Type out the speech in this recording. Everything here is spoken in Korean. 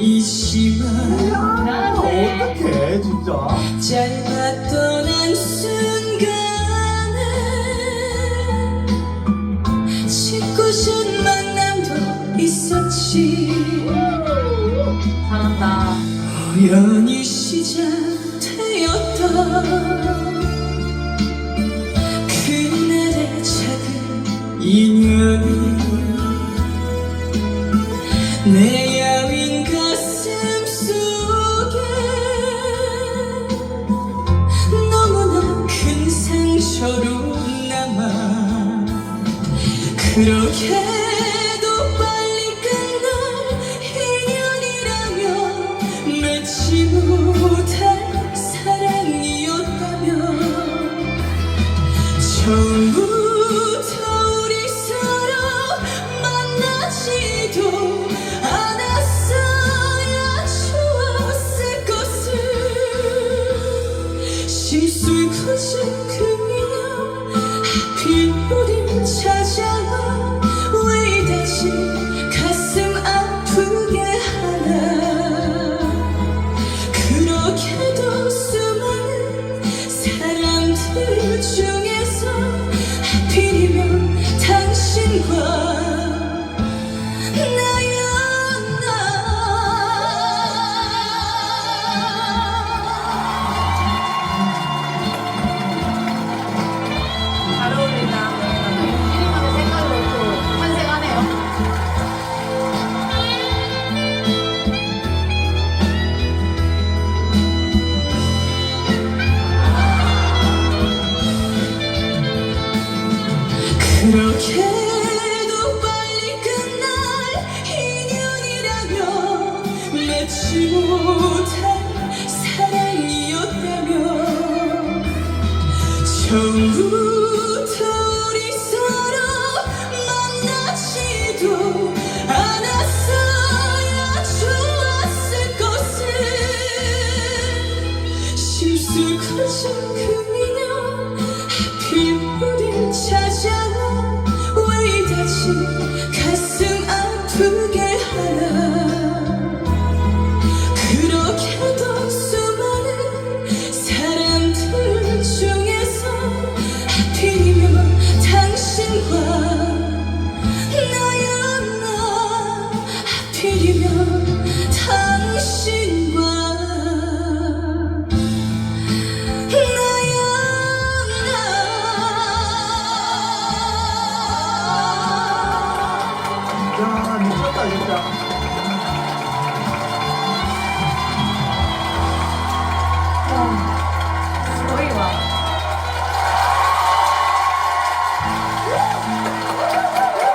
있지만. 어떡해 진짜. 짧았던 한 순간에 짓궂은 만남도 있었지. 잘한다. 우연히 시작 그렇게도 빨리 끝날 인연이라면 맺지 못할 사랑이었다면 처음부터 우리 서로 만나지도 않았어야 좋았을 것을 실수를 거진 그냥 하필 우린 찾 사 그 필이면 당신과 나였나. 야 미쳤다 진짜.